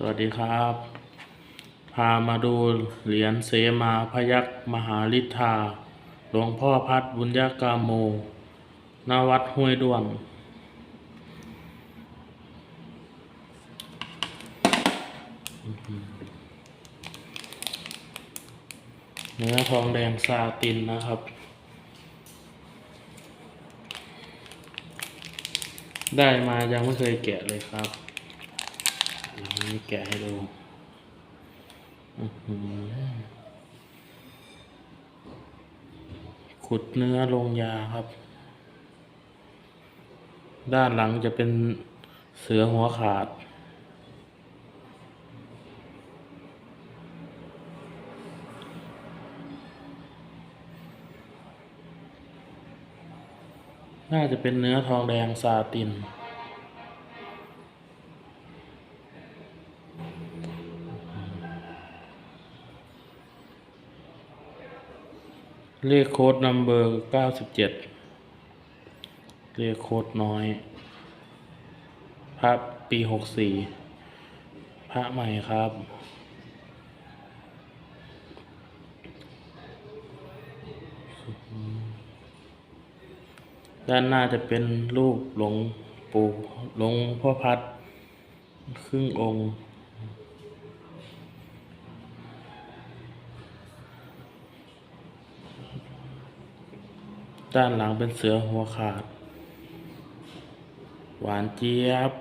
สวัสดีครับ พามาดูเหรียญเสมาพยักมหาฤทธาหลวงพ่อพัดบุญญากามโมณวัดห้วยด้วงเนื้อทองแดงซาตินนะครับ ได้มายังไม่เคยแกะเลยครับ นนี้แกะให้ดูขุดเนื้อลงยาครับ ด้านหลังจะเป็นเสือหัวขาด น่าจะเป็นเนื้อทองแดงซาติน เลขโค้ดนัมเบอร์เก้าสิบเจ็ดเลขโค้ดน้อย พระปีหกสี่พระใหม่ครับ ด้านหน้าจะเป็นรูปหลวงปู่หลวงพ่อพัด ครึ่งองค์ ด้านหลังเป็นเสือหัวขาด หวานเจี๊ยบ